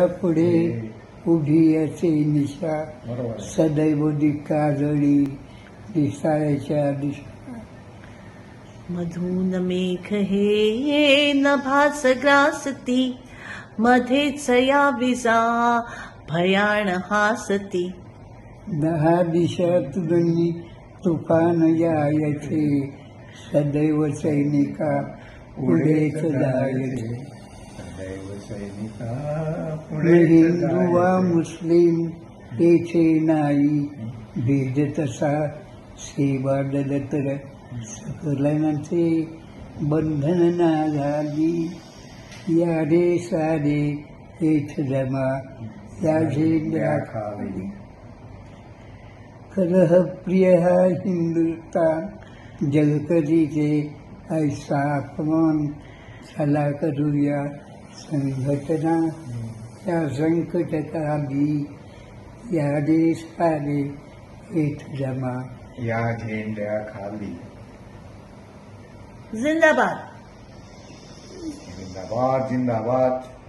पुढे उभी असे निशा. सदैव काजळी दिसायच्या दिशा. मधून मेघ हे नभास ग्रासती मध्येच या विजा भयाण हासती. दहा दिशात दोन्ही तुफान यायचे सदैव सैनिका पुढेच जायचे. हिंदू वा मुस्लिम तेथे नाही भेद तसा सेवा तर सकलांचे बंधन ना झाली या रे सारे तेथ जमा या झेंड्या खाली कलह प्रिय हा हिंदुस्तान जगकरीचे ऐसा अपमान चला करूया संघटना या संकटकाली या देश आले हेत जमा. या झेंड्या खाली. जिंदाबाद. जिंदाबाद जिंदाबाद.